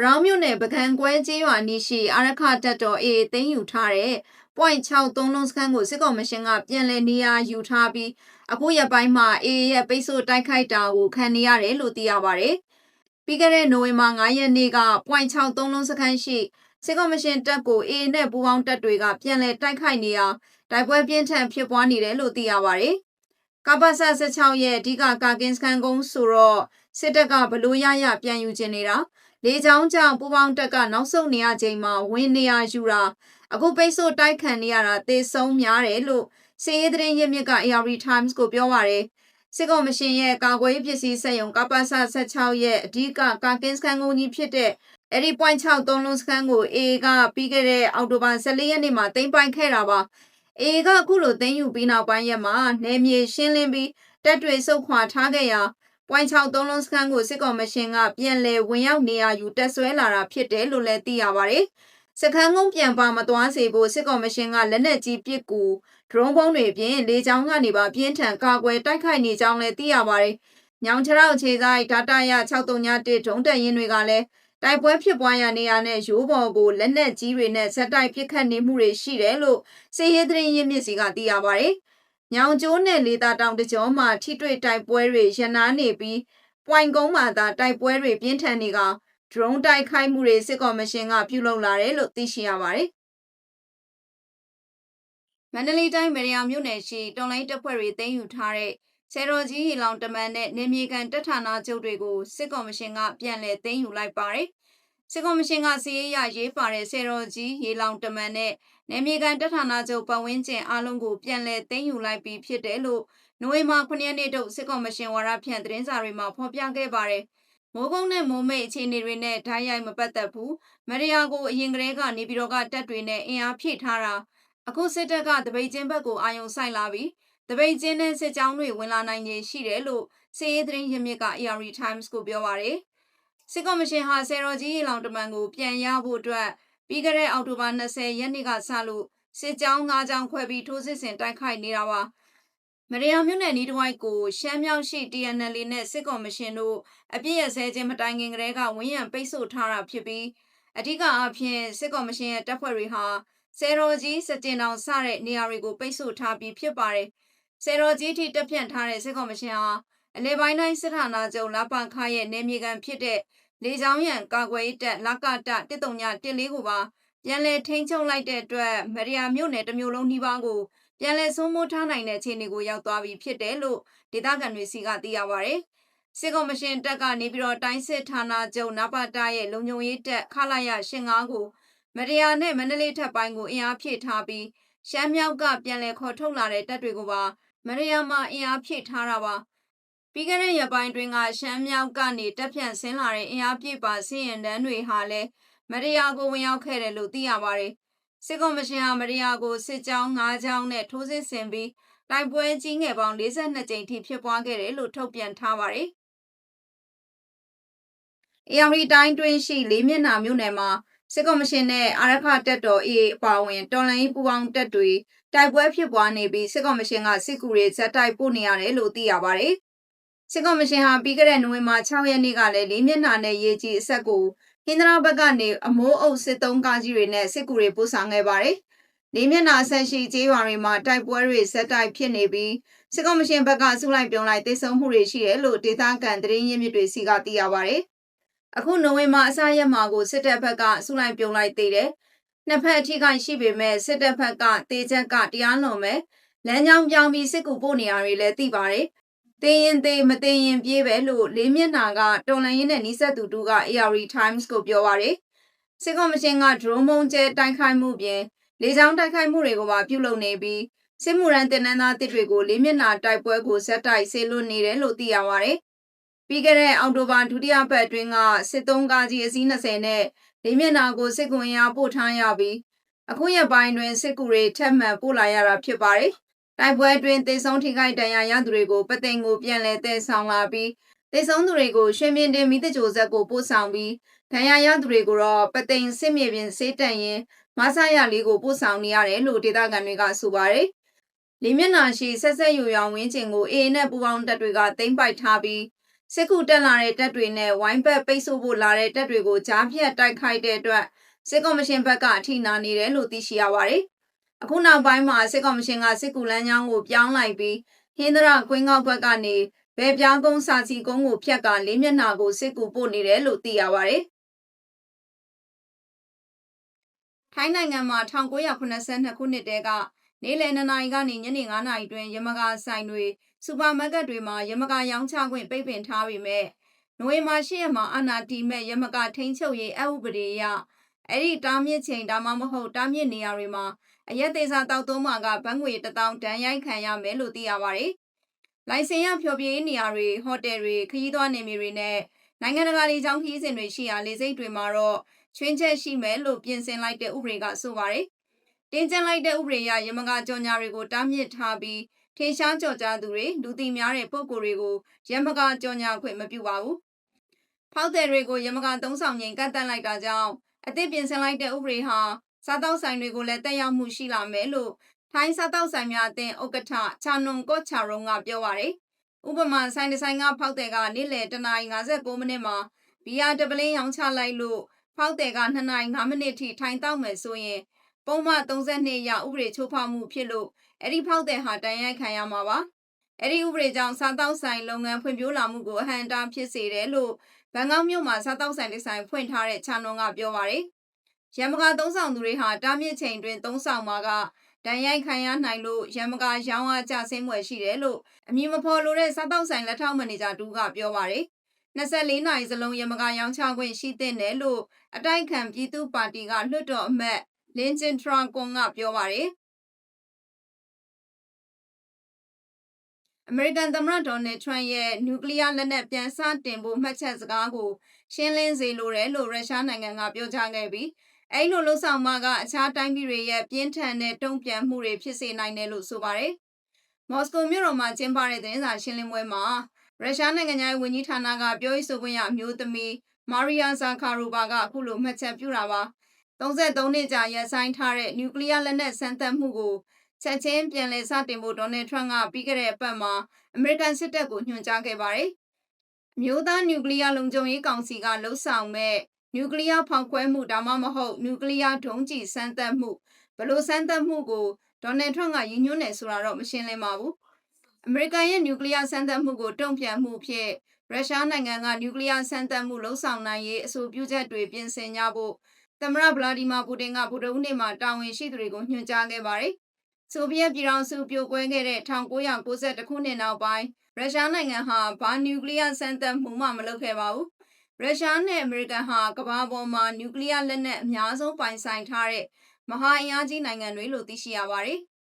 ဗရောင်းမြို့နယ်ပကံကွဲကျေးရွာနီးရှိအာရခတပ်တော် AA သိမ်းယူထားတဲ့ .63 လုံးစခန်းကိုစစ်ကောင်မရှင်ကပြန်လည်နေရာယူထားပြီးအခုရက်ပိုင်းမှာ AA ရဲ့ပိတ်ဆို့တိုက်ခိုက်တာကိုခံနေရတယ်လို့သိရပါတယ်။ပြီးခဲ့တဲ့နိုဝင်ဘာ9ရက်နေ့က .63 လုံးစခန်းရှိစစ်ကောင်မရှင်တပ်ကို AA နဲ့ပူးပေါင်းတပ်တွေကပြန်လည်တိုက်ခိုက်နေရာတိုက်ပွဲပြင်းထန်ဖြစ်ပွားနေတယ်လို့သိရပါတယ်။ကပ္ပစ16ရဲ့အဓိကကာကင်းစခန်းကုန်းဆိုတော့စစ်တပ်ကဘလို့ရရပြန်ယူခြင်းနေတာ လေချောင်းကြောင့်ပူပေါင်းတက်ကနောက်ဆုံးနေရချိန်မှာဝင်းနေရယူတာအခုပိတ်ဆို့တိုက်ခံနေရတာသေဆုံးများတယ်လို့စီးရဲသတင်းရမြစ်က AR Times ကိုပြောပါရယ်စစ်ကောင်မရှင်ရဲ့ကာကွယ်ရေးပစ္စည်းစက်ရုံကပ္ပစ16ရဲ့အဓိကကာကင်းစခန်းကုန်းကြီးဖြစ်တဲ့အဲ့ဒီ point 63လုံးစခန်းကို A ကပြီးခဲ့တဲ့အောက်တိုဘာ14ရက်နေ့မှာတင်ပိုင်ခဲ့တာပါ။ A ကအခုလိုသိမ်းယူပြီးနောက်ပိုင်းရက်မှာနယ်မြေရှင်းလင်းပြီးတပ်တွေစုပ်ခွာထားခဲ့ရာ ပွိုင်း6သုံးလုံးစခန်းကိုစစ်ကောင်မရှင်ကပြန်လည်ဝင်ရောက်နေရာယူတက်ဆွဲလာတာဖြစ်တယ်လို့လည်းသိရပါတယ်။စခန်းကုန်းပြန်ပါမသွားစေဖို့စစ်ကောင်မရှင်ကလက်နက်ကြီးပစ်ကူဒရုန်းဘုံတွေပြင်လေကြောင်းကနေပါပြင်းထန်ကာကွယ်တိုက်ခိုက်နေကြောင်းလည်းသိရပါတယ်။ညောင်ချရောက်ခြေဆိုင်ဒါတာရ6331ဒုံးတက်ရင်တွေကလည်းတိုက်ပွဲဖြစ်ပွားရာနေရာနဲ့ရိုးပေါ်ကိုလက်နက်ကြီးတွေနဲ့ဇက်တိုက်ပစ်ခတ်နေမှုတွေရှိတယ်လို့စေရေးသတင်းရင်းမြစ်စီကသိရပါတယ်။ ညောင်ကျိုးနဲ့လေသာတောင်တကြောမှာထိတွေ့တိုက်ပွဲတွေရနာနေပြီးပွိုင်ကုန်းမှာသာတိုက်ပွဲတွေပြင်းထန်နေကဒရုန်းတိုက်ခိုက်မှုတွေစစ်ကော်မရှင်ကပြုလုပ်လာတယ်လို့သိရှိရပါတယ်။မန္တလေးတိုင်းမရယာမြို့နယ်ရှိတော်လိုင်းတပ်ဖွဲ့တွေသိမ်းယူထားတဲ့ဆယ်တော်ကြီးရေလောင်တမန်နဲ့နေမြေကန်တပ်ဌာနချုပ်တွေကိုစစ်ကော်မရှင်ကပြန်လည်သိမ်းယူလိုက်ပါတယ်။ စစ်ကော်မရှင်ကစီးရေးရရေးပါတဲ့ဆယ်တော်ကြီးရေလောင်တမန်နဲ့နယ်မြေကန်တပ်ဌာနချုပ်ပတ်ဝန်းကျင်အားလုံးကိုပြန်လည်သိမ်းယူလိုက်ပြီးဖြစ်တယ်လို့နိုဝင်ဘာ9ရက်နေ့တုန်းစစ်ကော်မရှင်ဝါရဖြန့်သတင်းစာတွေမှာဖော်ပြခဲ့ပါတယ်။မိုးကုန်းနဲ့မိုးမိတ်အခြေအနေတွေနဲ့ဓာတ်ရိုက်မပတ်သက်ဘူး။မရယာကိုအရင်ကတည်းကနေပြည်တော်ကတပ်တွေနဲ့အင်အားဖြည့်ထားတာအခုစစ်တပ်ကတပိတ်ချင်းဘက်ကိုအာယုံဆိုင်လာပြီးတပိတ်ချင်းနဲ့စစ်ကြောင်းတွေဝင်လာနိုင်ခြေရှိတယ်လို့စီးရေးသတင်းရမြစ်က AR Times ကိုပြောပါတယ်။ စစ်ကော်မရှင်ဟာဆယ်တော်ကြီးရေလောင်တမန်ကိုပြန်ရဖို့အတွက်ပြီးခဲ့တဲ့အောက်တိုဘာ20ရက်နေ့ကစလို့စစ်ကြောင်း၅ကြောင်းခွဲပြီးထိုးစစ်ဆင်တိုက်ခိုက်နေတာပါမရယာမြို့နယ်နီးတဝိုက်ကိုရှမ်းမြောက်ရှိ TNL နဲ့စစ်ကော်မရှင်တို့အပြည့်အစဲချင်းမတိုင်ခင်ကတည်းကဝင်းရံပိတ်ဆို့ထားတာဖြစ်ပြီးအထူးအားဖြင့်စစ်ကော်မရှင်ရဲ့တပ်ဖွဲ့တွေဟာဆယ်တော်ကြီးစတင်တောင်စတဲ့နေရာတွေကိုပိတ်ဆို့ထားပြီးဖြစ်ပါတယ်ဆယ်တော်ကြီးထိတက်ပြန့်ထားတဲ့စစ်ကော်မရှင်ဟာ အလဲပိုင်းတိုင်းစစ်ဌာနချုပ်လာပန်ခါရဲ့နေမြေကန်ဖြစ်တဲ့လေကြောင်းရန်ကာကွယ်ရေးတပ်လကတ139ကိုပါပြန်လည်ထိန်းချုပ်လိုက်တဲ့အတွက်မရယာမြို့နယ်တစ်မျိုးလုံးနှီးပါးကိုပြန်လည်ဆုံးမိုးထားနိုင်တဲ့အခြေအနေကိုရောက်သွားပြီဖြစ်တယ်လို့ဒေသခံတွေစီကသိရပါဗျ။စစ်ကော်မရှင်တပ်ကနေပြီးတော့တိုင်းစစ်ဌာနချုပ်နပါတာရဲ့လုံခြုံရေးတပ်ခလာရ85ကိုမရယာနဲ့မန္တလေးထပ်ပိုင်းကိုအင်အားဖြည့်ထားပြီးရှမ်းမြောက်ကပြန်လည်ခေါ်ထုတ်လာတဲ့တပ်တွေကိုပါမရယာမှာအင်အားဖြည့်ထားတာပါ။ ပြီးခဲ့တဲ့ရက်ပိုင်းတွင်ကရှမ်းမြောက်ကနေတက်ဖြန့်ဆင်းလာတဲ့အင်အားပြည့်ပါစည်ရင်တန်းတွေဟာလည်းမရယာကိုဝင်ရောက်ခဲ့တယ်လို့သိရပါတယ်။စစ်ကော်မရှင်ဟာမရယာကိုစစ်ကြောင်း၅ကြောင်းနဲ့ထိုးစစ်ဆင်ပြီးတိုက်ပွဲကြီးငယ်ပေါင်း42ကြိမ်ထိဖြစ်ပွားခဲ့တယ်လို့ထုတ်ပြန်ထားပါတယ်။ AR တိုင်းတွင်းရှိလေးမျက်နှာမြို့နယ်မှာစစ်ကော်မရှင်နဲ့အာရခတပ်တော် AA အပါအဝင်တော်လှန်ရေးပူးပေါင်းတပ်တွေတိုက်ပွဲဖြစ်ပွားနေပြီးစစ်ကော်မရှင်ကစစ်ကူတွေဇက်တိုက်ပို့နေရတယ်လို့သိရပါတယ်။ စစ်ကော်မရှင်ဟာပြီးခဲ့တဲ့နိုဝင်ဘာ6ရက်နေ့ကလည်းလေးမျက်နှာနဲ့ရေးကြီးအဆက်ကိုဟင်္ဒရာဘက်ကနေအမိုးအုပ်စစ်သုံးကားကြီးတွေနဲ့စစ်ကူတွေပို့ဆောင်ခဲ့ပါတယ်။လေးမျက်နှာဆက်ရှိကျေးရွာတွေမှာတိုက်ပွဲတွေဆက်တိုက်ဖြစ်နေပြီးစစ်ကော်မရှင်ဘက်ကစုလိုက်ပြုံလိုက်တိုက်ဆုံမှုတွေရှိတယ်လို့ဒေသခံသတင်းရင်းမြစ်တွေစီကသိရပါတယ်။အခုနိုဝင်ဘာအစရက်မှာကိုစစ်တပ်ဘက်ကစုလိုက်ပြုံလိုက်သေးတယ်။နှစ်ဖက်အထိခိုက်ရှိပေမဲ့စစ်တပ်ဘက်ကတေချက်ကတရားလွန်မဲ့လမ်းကြောင်းပြောင်းပြီးစစ်ကူပို့နေရတွေလည်းသိပါတယ်။ သေးရင်သေးမသေးရင်ပြေးပဲလို့လေးမျက်နှာကတော်လန်ရင်နဲ့နီးစပ်သူတူက AR Times ကိုပြောပါရယ်စစ်ကော်မရှင်ကဒရုန်းမုံကျဲတိုက်ခိုက်မှုပြင်လေကြောင်းတိုက်ခိုက်မှုတွေကိုပါပြုလုပ်နေပြီးစစ်မှုရန်တင်နန်းသားတစ်တွေကိုလေးမျက်နှာတိုက်ပွဲကိုဇက်တိုက်ဆေးလွတ်နေတယ်လို့သိရပါရယ်ပြီးခဲ့တဲ့အောက်တိုဘာဒုတိယပတ်အတွင်းကစစ်သုံးကားကြီးအစီး20နဲ့လေးမျက်နှာကိုစစ်ကွန်ရာပို့ထားရပြီးအခုရက်ပိုင်းတွင်စစ်ကူတွေထပ်မံပို့လာရတာဖြစ်ပါတယ်။ တိုက်ပွဲအတွင်းသေဆုံးထိခိုက်ဒဏ်ရာရသူတွေကိုပသိမ်ကိုပြန်လည်တည်ဆောင်လာပြီးသေဆုံးသူတွေကိုရွှေမြင့်တင်မိတကြိုဆက်ကိုပို့ဆောင်ပြီးဒဏ်ရာရသူတွေကိုတော့ပသိမ်စစ်မြေပြင်စေးတန့်ရင်မဆရလေးကိုပို့ဆောင်နေရတယ်လို့ဒေသခံတွေကဆိုပါတယ်။လေးမျက်နှာရှိဆက်ဆက်ယူရောင်ဝင်းကျင်ကိုအေးနဲ့ပူပေါင်းတပ်တွေကသိမ်းပိုက်ထားပြီးစစ်ကူတက်လာတဲ့တပ်တွေနဲ့ဝိုင်းဘက်ပိတ်ဆို့ဖို့လာတဲ့တပ်တွေကိုကြားဖြတ်တိုက်ခိုက်တဲ့အတွက်စစ်ကော်မရှင်ဘက်ကအထိနာနေတယ်လို့သိရှိရပါတယ်။ အခုနောက်ပိုင်းမှာစစ်ကော်မရှင်ကစစ်ကူလမ်းကြောင်းကိုပြောင်းလိုက်ပြီးဟင်းဒရကွင်းကောက်ဘက်ကနေဘယ်ပြောင်းကုန်းစာစီကုန်းကိုဖြတ်ကလေးမျက်နှာကိုစစ်ကူပို့နေတယ်လို့သိရပါတယ်။ထိုင်းနိုင်ငံမှာ1982ခုနှစ်တည်းကနေ့လယ်2နာရီကနေညနေ9နာရီတွင်ရမကာဆိုင်တွေစူပါမားကတ်တွေမှာရမကာရောင်းချခွင့်ပိတ်ပင်ထားပေမဲ့နိုဝင်ဘာ10ရက်မှာအာနာတီမဲ့ရမကာထိန်းချုပ်ရေးအဥပဒေအရအဲ့ဒီတားမြစ်ချိန်ဒါမှမဟုတ်တားမြစ်နေရာတွေမှာ အရက်သေးစာတောက်သုံးမှာကဘန်းငွေ1000တန်ရိုက်ခံရမယ်လို့သိရပါတယ်။လိုင်စင်ရဖျော်ဖြေရေးနေရာတွေဟိုတယ်တွေခရီးသွားနေမြေတွေနဲ့နိုင်ငံတကာလေကြောင်းခရီးစဉ်တွေရှိရာလေဆိပ်တွေမှာတော့ချွင်းချက်ရှိမယ်လို့ပြင်ဆင်လိုက်တဲ့ဥပဒေကဆိုပါတယ်။တင်းကျပ်လိုက်တဲ့ဥပဒေအရရမကာကြော်ညာတွေကိုတားမြစ်ထားပြီးထင်ရှားကြော်ကြားသူတွေလူသိများတဲ့ပုံကိုယ်တွေကိုရမကာကြော်ညာခွင့်မပြုပါဘူး။ဖောက်တယ်တွေကိုရမကာသုံးဆောင်ငိန်ကတ်တက်လိုက်တာကြောင့်အသစ်ပြင်ဆင်လိုက်တဲ့ဥပဒေဟာ စားတောက်ဆိုင်တွေကိုလည်းတက်ရောက်မှုရှိလာမယ်လို့ထိုင်းစားတောက်ဆိုင်များအသင်းဥက္ကဋ္ဌချာနွန်ကော့ချာရုံကပြောပါတယ်။ဥပမာဆိုင်ဒီဇိုင်းကဖောက်တယ်ကနေ့လယ်တနာရီ59မိနစ်မှာဘီယာတပလင်းရောင်းချလိုက်လို့ဖောက်တယ်က2နာရီ5မိနစ်ထိထိုင်တောက်မယ်ဆိုရင်ပုံမှန်32ရဥပဒေချိုးဖောက်မှုဖြစ်လို့အဲ့ဒီဖောက်တယ်ဟာတန်ရိုက်ခံရမှာပါ။အဲ့ဒီဥပဒေကြောင့်စားတောက်ဆိုင်လုပ်ငန်းဖွံ့ဖြိုးလာမှုကိုအဟန့်အတားဖြစ်စေတယ်လို့ဘန်ကောက်မြို့မှာစားတောက်ဆိုင်တစ်ဆိုင်ဖွင့်ထားတဲ့ချာနွန်ကပြောပါတယ်။ ရမကာသုံးဆောင်သူတွေဟာတားမြစ်ချိန်တွင်သုံးဆောင်မှာကဒဏ်ရိုက်ခံရနိုင်လို့ရမကာရောင်းအားကျဆင်းွယ်ရှိတယ်လို့အမည်မဖော်လိုတဲ့စားတောက်ဆိုင်လက်ထောက်မန်နေဂျာတူကပြောပါတယ်။24နာရီစလုံးရမကာရောင်းချခွင့်ရှိတဲ့နယ်လို့အတိုက်ခံပြည်သူ့ပါတီကလွှတ်တော်အမတ်လင်းကျင်ထရာကွန်ကပြောပါတယ်။အမေရိကန်သမ္မတဒေါ်နယ်ထရန့်ရဲ့နျူကလ িয়ার လက်နက်ပြန်စတင်ဖို့မှတ်ချက်စကားကိုရှင်းလင်းစေလိုတယ်လို့ရုရှားနိုင်ငံကပြောကြားခဲ့ပြီး အဲ့လိုလှုပ်ဆောင်မှကအခြားတိုင်းပြည်တွေရဲ့ပြင်းထန်တဲ့တုံ့ပြန်မှုတွေဖြစ်စေနိုင်တယ်လို့ဆိုပါတယ်။မော်စကိုမြို့တော်မှာကျင်းပတဲ့သတင်းစာရှင်းလင်းပွဲမှာရုရှားနိုင်ငံရဲ့ဝန်ကြီးဌာနကပြောရေးဆိုခွင့်ရအမျိုးသမီးမာရီယာဇာခါရိုဘာကအခုလိုမှတ်ချက်ပြုတာပါ။33နှစ်ကြာရပ်ဆိုင်းထားတဲ့နျူကလ িয়ার လက်နက်စမ်းသပ်မှုကိုချက်ချင်းပြန်လည်စတင်ဖို့ဒေါ်နယ်ထရန့်ကပြီးခဲ့တဲ့အပတ်မှာအမေရိကန်စစ်တပ်ကိုညွှန်ကြားခဲ့ပါတယ်။မြို့သားနျူကလ িয়ার လုံခြုံရေးကောင်စီကလှုပ်ဆောင်မဲ့ နျူကလ িয়ার ဖောက်ခွဲမှုဒါမှမဟုတ်နျူကလ িয়ার ဒုံးကျည်စမ်းသပ်မှုဘလို့စမ်းသပ်မှုကိုဒေါ်နယ်ထရန့်ကရည်ညွှန်းတယ်ဆိုတာတော့မရှင်းလင်းပါဘူး။အမေရိကန်ရဲ့နျူကလ িয়ার စမ်းသပ်မှုကိုတုံ့ပြန်မှုဖြစ်ရုရှားနိုင်ငံကနျူကလ িয়ার စမ်းသပ်မှုလှုံ့ဆော်နိုင်ရေးအဆိုပြုချက်တွေပြင်ဆင်ကြဖို့သမ္မတဗလာဒီမာပူတင်ကဗုဒ္ဓဦးနေ့မှာတာဝန်ရှိသူတွေကိုညွှန်ကြားခဲ့ပါတယ်။ဆိုဗီယက်ပြည်ထောင်စုပြိုကွဲခဲ့တဲ့1992ခုနှစ်နောက်ပိုင်းရုရှားနိုင်ငံဟာဘာနျူကလ িয়ার စမ်းသပ်မှုမှမလုပ်ခဲ့ပါဘူး။ ရုရှားနဲ့အမေရိကန်ဟာကမ္ဘာပေါ်မှာနျူကလ িয়ার လက်နက်အများဆုံးပိုင်ဆိုင်ထားတဲ့မဟာအင်အားကြီးနိုင်ငံတွေလို့သိရှိရပါတယ်။